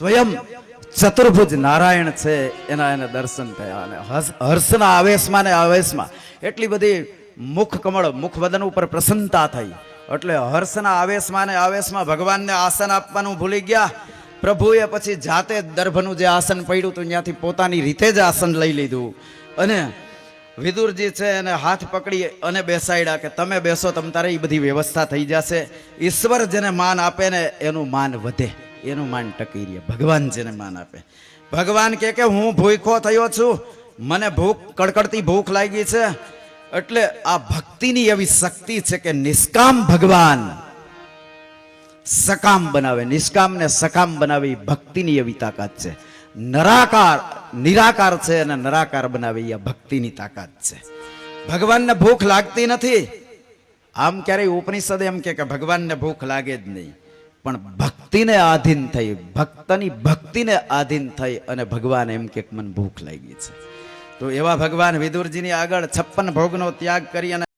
સ્વયં ચતુર્ભુજ નારાયણ છે, એના એને દર્શન થયા અને હર્ષના આવેશમાં ને આવેશમાં એટલી બધી મુખ કમળ, મુખ વદન ઉપર પ્રસન્નતા થઈ. એટલે હર્ષના આવેશમાં ને આવેશમાં ભગવાનને આસન આપવાનું ભૂલી ગયા. પ્રભુએ પછી જાતે દર્ભનું જે આસન પડ્યું હતું, ત્યાંથી પોતાની રીતે જ આસન લઈ લીધું. અને વિદુરજી છે એને હાથ પકડી અને બેસાડ્યા કે તમે બેસો, તમ તારે એ બધી વ્યવસ્થા થઈ જશે. ઈશ્વર જેને માન આપે ને એનું માન વધે. એનું માન ટકી રહે. ભગવાન જેને માન આપે. ભગવાન કે કે, હું ભૂખો થયો છું. મને ભૂખ, કડકડતી ભૂખ લાગી છે. એટલે આ ભક્તિની એવી શક્તિ છે કે નિષ્કામ ભગવાન સકામ બનાવે. નિષ્કામ ને સકામ બનાવે ભક્તિની એવી તાકાત છે. નરાકાર, નિરાકાર છે અને નરાકાર બનાવે એ ભક્તિની તાકાત છે. ભગવાનને ભૂખ લાગતી નથી. આમ ક્યારેય ઉપનિષદ એમ કે, ભગવાનને ભૂખ લાગે જ નહીં. પણ ભક્તિને આધીન થઈ, ભક્તની ભક્તિને આધીન થઈ અને ભગવાન એમ કે, મને ભૂખ લાગી છે. તો એવા ભગવાન વિદુરજીની આગળ છપ્પન ભોગનો ત્યાગ કરી અને